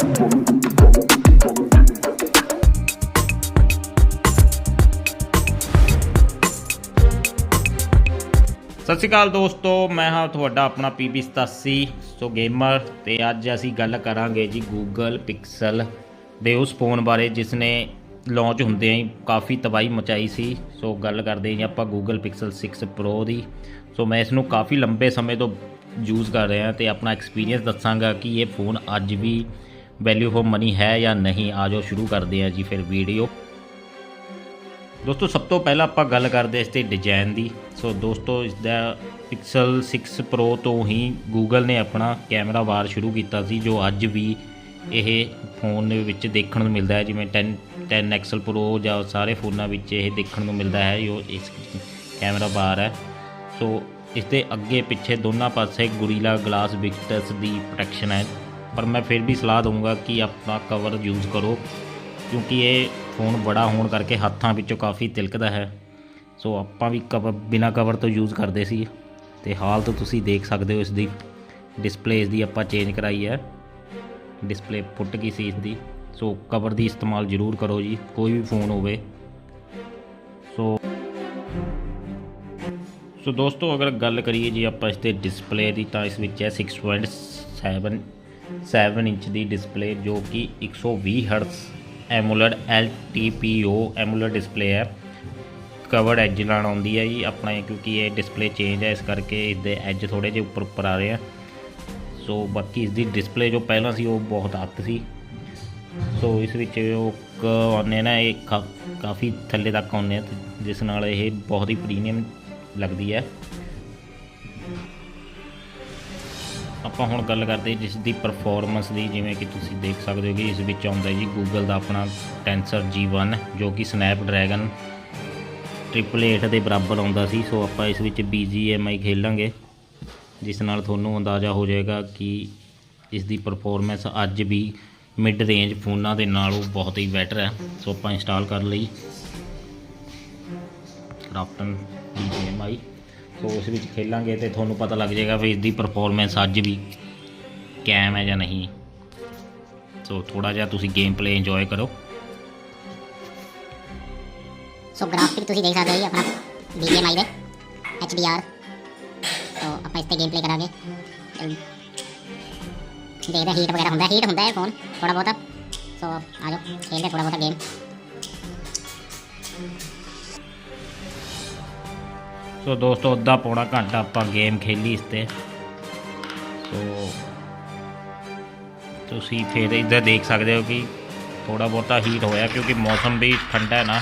ਸਤਿ ਸ਼੍ਰੀ ਅਕਾਲ ਦੋਸਤੋ, ਮੈਂ ਹਾਂ ਤੁਹਾਡਾ ਆਪਣਾ PB87 ਸੋ ਗੇਮਰ ਤੇ ਅੱਜ ਅਸੀਂ ਗੱਲ ਕਰਾਂਗੇ ਜੀ Google Pixel ਦੇ ਉਸ ਫੋਨ ਬਾਰੇ ਜਿਸ ਨੇ ਲਾਂਚ ਹੁੰਦਿਆਂ ਹੀ ਕਾਫੀ ਤਬਾਹੀ ਮਚਾਈ ਸੀ। ਸੋ ਗੱਲ ਕਰਦੇ ਹਾਂ ਜੀ ਆਪਾਂ Google Pixel 6 Pro ਦੀ। ਸੋ ਮੈਂ ਇਸ ਨੂੰ ਕਾਫੀ ਲੰਬੇ ਸਮੇਂ ਤੋਂ ਯੂਜ਼ ਕਰ ਰਿਹਾ ਤੇ ਆਪਣਾ ਐਕਸਪੀਰੀਅੰਸ ਦੱਸਾਂਗਾ ਕਿ ਇਹ ਫੋਨ ਅੱਜ ਵੀ ਵੈਲਿਊ ਫॉर ਮਨੀ ਹੈ ਜਾਂ ਨਹੀਂ ਆਜੋ ਸ਼ੁਰੂ ਕਰਦੇ ਹਾਂ ਜੀ ਫਿਰ ਵੀਡੀਓ ਦੋਸਤੋ, ਸਭ ਤੋਂ ਪਹਿਲਾਂ ਆਪਾਂ ਗੱਲ ਕਰਦੇ ਇਸ 'ਤੇ ਡਿਜ਼ਾਈਨ ਦੀ। ਸੋ ਦੋਸਤੋ, ਇਸ ਦਾ Pixel 6 Pro ਤੋਂ ਹੀ ਗੂਗਲ ਨੇ ਆਪਣਾ ਕੈਮਰਾ ਵਾਰ ਸ਼ੁਰੂ ਕੀਤਾ ਸੀ, ਜੋ ਅੱਜ ਵੀ ਇਹ ਫੋਨ ਦੇ ਵਿੱਚ ਦੇਖਣ ਨੂੰ ਮਿਲਦਾ ਹੈ। ਜਿਵੇਂ 10 10 ਐਕਸਲ ਪ੍ਰੋ ਜਾਂ ਸਾਰੇ ਫੋਨਾਂ ਵਿੱਚ ਇਹ ਦੇਖਣ ਨੂੰ ਮਿਲਦਾ ਹੈ, ਜੋ ਇਸ ਕੈਮਰਾ ਵਾਰ ਹੈ। ਸੋ ਇਸ ਦੇ ਅੱਗੇ ਪਿੱਛੇ ਦੋਨਾਂ ਪਾਸੇ ਗੁਰੀਲਾ ਗਲਾਸ ਵਿਕਟਸ ਦੀ ਪ੍ਰੋਟੈਕਸ਼ਨ ਹੈ। ਪਰ ਮੈਂ ਫਿਰ ਵੀ ਸਲਾਹ ਦਊਂਗਾ ਕਿ ਆਪਣਾ ਕਵਰ ਯੂਜ਼ ਕਰੋ, ਕਿਉਂਕਿ ਇਹ ਫੋਨ ਬੜਾ ਹੋਣ ਕਰਕੇ ਹੱਥਾਂ ਵਿੱਚੋਂ ਕਾਫੀ ਤਿਲਕਦਾ ਹੈ। ਸੋ ਆਪਾਂ ਵੀ ਕਵਰ ਬਿਨਾ ਕਵਰ ਤੋਂ ਯੂਜ਼ ਕਰਦੇ ਸੀ। ਤੇ ਹਾਲ ਤੋਂ ਤੁਸੀਂ ਦੇਖ ਸਕਦੇ ਹੋ ਇਸ ਦੀ ਡਿਸਪਲੇ ਇਸ ਦੀ ਆਪਾਂ ਚੇਂਜ ਕਰਾਈ ਹੈ। ਡਿਸਪਲੇ ਫੁੱਟ ਗਈ ਸੀ ਇਸ ਦੀ ਸੋ ਕਵਰ ਦੀ ਇਸਤੇਮਾਲ ਜ਼ਰੂਰ ਕਰੋ ਜੀ, ਕੋਈ ਵੀ ਫੋਨ ਹੋਵੇ। ਸੋ ਸੋ ਦੋਸਤੋ, ਅਗਰ ਗੱਲ ਕਰੀਏ ਜੀ ਆਪਾਂ ਇਸ ਦੇ ਡਿਸਪਲੇ ਦੀ, ਤਾਂ ਇਸ ਵਿੱਚ ਹੈ 6.7 7 ਇੰਚ ਦੀ ਡਿਸਪਲੇ ਜੋ ਕਿ 120 hertz AMOLED LTPO AMOLED display ਹੈ। ਕਵਰਡ ਐਜ ਨਾਲ ਆਉਂਦੀ ਹੈ ਜੀ, ਆਪਣਾ ਕਿਉਂਕਿ ਇਹ ਡਿਸਪਲੇ ਚੇਂਜ ਹੈ, ਇਸ ਕਰਕੇ ਇਹਦੇ ਐਜ ਥੋੜੇ ਜਿਹੇ ਉੱਪਰ ਉੱਪਰ ਆ ਰਹੇ ਆ। ਸੋ ਬਾਕੀ ਇਸ ਦੀ ਡਿਸਪਲੇ ਜੋ ਪਹਿਲਾਂ ਸੀ, ਉਹ ਬਹੁਤ ਅੱਤ ਸੀ। ਸੋ ਇਸ ਵਿੱਚ ਉਹ ਕ- ਆਉਂਦੇ ਨਾ, ਇਹ ਕਾ- ਕਾਫੀ ਥੱਲੇ ਤੱਕ ਆਉਂਦੇ ਆ ਜਿਸ ਨਾਲ ਇਹ ਬਹੁਤ ਹੀ ਪ੍ਰੀਮੀਅਮ ਲੱਗਦੀ ਹੈ। ਆਪਾਂ ਹੁਣ ਗੱਲ ਕਰਦੇ ਜਿਸ ਦੀ ਪਰਫਾਰਮੈਂਸ ਦੀ, ਜਿਵੇਂ ਕਿ ਤੁਸੀਂ ਦੇਖ ਸਕਦੇ ਹੋ ਕਿ ਇਸ ਵਿੱਚ ਆਉਂਦਾ ਜੀ Google ਦਾ ਆਪਣਾ Tensor G1 ਜੋ ਕਿ Snapdragon 888 ਦੇ ਬਰਾਬਰ ਆਉਂਦਾ ਸੀ। ਸੋ ਆਪਾਂ ਇਸ ਵਿੱਚ BGMI ਖੇਲਾਂਗੇ, ਜਿਸ ਨਾਲ ਤੁਹਾਨੂੰ ਅੰਦਾਜ਼ਾ ਹੋ ਜਾਏਗਾ ਕਿ ਇਸ ਦੀ ਪਰਫਾਰਮੈਂਸ ਅੱਜ ਵੀ ਮਿਡ ਰੇਂਜ ਫੋਨਾਂ ਦੇ ਨਾਲੋਂ ਬਹੁਤ ਹੀ ਬੈਟਰ ਹੈ। ਸੋ ਆਪਾਂ ਇੰਸਟਾਲ ਕਰ ਲਈ। ਕ੍ਰਾਫਟਨ BGMI ਸੋ ਉਸ ਵਿੱਚ ਖੇਲਾਂਗੇ ਤੇ ਤੁਹਾਨੂੰ ਪਤਾ ਲੱਗ ਜਾਏਗਾ ਵੀ ਇਸ ਦੀ ਪਰਫਾਰਮੈਂਸ ਅੱਜ ਵੀ ਕੈਮ ਹੈ ਜਾਂ ਨਹੀਂ। ਸੋ ਥੋੜਾ ਜਿਹਾ ਤੁਸੀਂ ਗੇਮ ਪਲੇ ਇੰਜੋਏ ਕਰੋ। ਸੋ ਗ੍ਰਾਫਿਕ ਤੁਸੀਂ ਦੇਖ ਸਕਦੇ ਹੋ ਜੀ ਆਪਣਾ BGMI ਦੇ HDR ਸੋ ਆਪਾਂ ਇਸ ਤੇ ਗੇਮ ਪਲੇ ਕਰਾਂਗੇ। ਅਮ, ਹੀਟ ਵਗੈਰਾ ਹੁੰਦਾ ਹੀਟ ਹੁੰਦਾ ਹੈ ਫੋਨ ਥੋੜਾ ਬਹੁਤਾ। ਸੋ ਆ ਜਾਓ ਖੇਲਦੇ ਥੋੜਾ ਬਹੁਤਾ ਗੇਮ ਸੋ ਦੋਸਤੋ, ਅੱਧਾ ਪੌਣਾ ਘੰਟਾ ਆਪਾਂ ਗੇਮ ਖੇਲੀ ਇਸ ਤੇ। ਸੋ ਤੁਸੀਂ ਫਿਰ ਇੱਧਰ ਦੇਖ ਸਕਦੇ ਹੋ ਕਿ ਥੋੜਾ ਬਹੁਤਾ ਹੀਟ ਹੋਇਆ ਕਿਉਂਕਿ ਮੌਸਮ ਵੀ ਠੰਡਾ ਹੈ ਨਾ,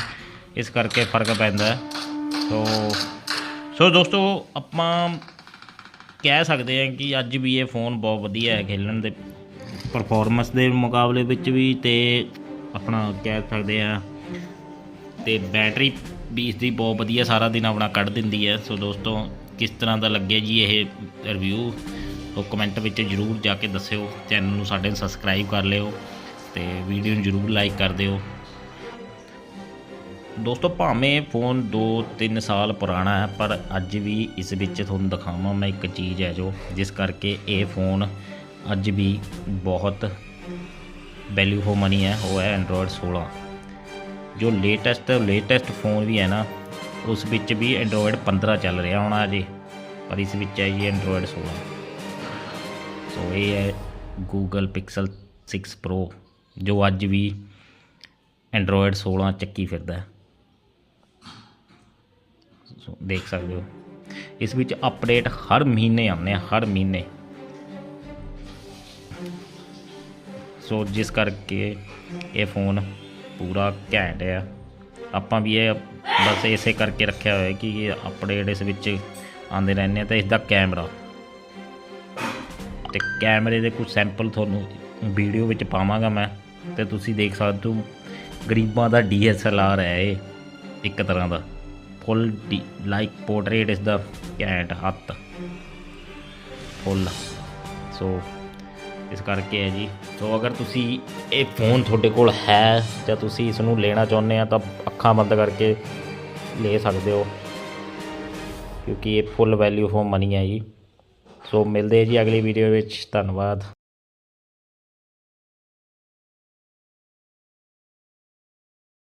ਇਸ ਕਰਕੇ ਫ਼ਰਕ ਪੈਂਦਾ ਸੋ ਸੋ ਦੋਸਤੋ, ਆਪਾਂ ਕਹਿ ਸਕਦੇ ਹਾਂ ਕਿ ਅੱਜ ਵੀ ਇਹ ਫੋਨ ਬਹੁਤ ਵਧੀਆ ਹੈ ਖੇਲਣ ਦੇ। ਪਰਫਾਰਮੈਂਸ ਦੇ ਮੁਕਾਬਲੇ ਵਿੱਚ ਵੀ ਤੇ ਆਪਣਾ ਕਹਿ ਸਕਦੇ ਆ ਤੇ ਬੈਟਰੀ ਵੀ ਇਸ ਦੀ ਬਹੁਤ ਵਧੀਆ ਸਾਰਾ ਦਿਨ ਆਪਣਾ ਕੱਢ ਦਿੰਦੀ ਹੈ। ਸੋ ਦੋਸਤੋ, ਕਿਸ ਤਰ੍ਹਾਂ ਦਾ ਲੱਗਿਆ ਜੀ ਇਹ ਰਿਵਿਊ ਉਹ ਕਮੈਂਟ ਵਿੱਚ ਜਰੂਰ ਜਾ ਕੇ ਦੱਸਿਓ। ਚੈਨਲ ਨੂੰ ਸਾਡੇ ਨੂੰ ਸਬਸਕ੍ਰਾਈਬ ਕਰ ਲਿਓ ਤੇ ਵੀਡੀਓ ਨੂੰ ਜਰੂਰ ਲਾਈਕ ਕਰ ਦਿਓ। ਦੋਸਤੋ, ਭਾਵੇਂ ਫੋਨ 2-3 ਸਾਲ ਪੁਰਾਣਾ ਹੈ, ਪਰ ਅੱਜ ਵੀ ਇਸ ਵਿੱਚ ਤੁਹਾਨੂੰ ਦਿਖਾਵਾਂ ਮੈਂ ਇੱਕ ਚੀਜ਼ ਹੈ ਜੋ, ਜਿਸ ਕਰਕੇ ਇਹ ਫੋਨ ਅੱਜ ਵੀ ਬਹੁਤ ਵੈਲਿਊ ਫॉर ਮਨੀ ਹੈ, ਉਹ ਹੈ ਐਂਡਰੋਇਡ 16 ਜੋ ਲੇਟੈਸਟ ਲੇਟੈਸਟ ਫੋਨ ਵੀ ਹੈ ਨਾ, ਉਸ ਵਿੱਚ ਵੀ ਐਂਡਰੋਇਡ 15 ਚੱਲ ਰਿਹਾ ਹੋਣਾ ਅਜੇ, ਪਰ ਇਸ ਵਿੱਚ ਹੈ ਜੀ ਐਂਡਰੋਇਡ 16 ਸੋ ਇਹ ਹੈ Google Pixel 6 Pro, ਜੋ ਅੱਜ ਵੀ ਐਂਡਰੋਇਡ 16 ਚੱਕੀ ਫਿਰਦਾ ਸੋ ਦੇਖ ਸਕਦੇ ਹੋ। ਇਸ ਵਿੱਚ ਅਪਡੇਟ ਹਰ ਮਹੀਨੇ ਆਉਂਦੇ ਆ, ਹਰ ਮਹੀਨੇ। ਸੋ ਜਿਸ ਕਰਕੇ ਇਹ ਫੋਨ ਪੂਰਾ ਘੈਂਟ ਆ। ਆਪਾਂ ਵੀ ਇਹ ਬਸ ਇਸੇ ਕਰਕੇ ਰੱਖਿਆ ਹੋਇਆ ਕਿ ਇਹ ਅਪਡੇਟ ਇਸ ਵਿੱਚ ਆਉਂਦੇ ਰਹਿੰਦੇ ਆ ਤੇ ਇਸ ਦਾ ਕੈਮਰਾ। ਤੇ ਕੈਮਰੇ ਦੇ ਕੁਝ ਸੈਂਪਲ ਤੁਹਾਨੂੰ ਵੀਡੀਓ ਵਿੱਚ ਪਾਵਾਂਗਾ ਮੈਂ ਤੇ ਤੁਸੀਂ ਦੇਖ ਸਕਦੇ ਹੋ ਗਰੀਬਾਂ ਦਾ DSLR ਹੈ ਇਹ, ਇੱਕ ਤਰ੍ਹਾਂ ਦਾ। ਫੁੱਲ ਲਾਈਕ ਪੋਰਟਰੇਟ ਇਸ ਦਾ ਘੈਂਟ ਹੱਥ। ਫੁੱਲ। ਸੋ ਇਸ ਕਰਕੇ ਹੈ ਜੀ। ਸੋ ਅਗਰ ਤੁਸੀਂ ਇਹ ਫੋਨ ਤੁਹਾਡੇ ਕੋਲ ਹੈ ਜਾਂ ਤੁਸੀਂ ਇਸ ਨੂੰ ਲੈਣਾ ਚਾਹੁੰਦੇ ਆ, ਤਾਂ ਅੱਖਾਂ ਬੰਦ ਕਰਕੇ ਲੈ ਸਕਦੇ ਹੋ। ਕਿਉਂਕਿ ਇਹ ਫੁੱਲ ਵੈਲਿਊ ਫॉर ਮਨੀ ਹੈ ਜੀ। ਸੋ ਮਿਲਦੇ ਹਾਂ ਜੀ ਅਗਲੀ ਵੀਡੀਓ ਵਿੱਚ। ਧੰਨਵਾਦ।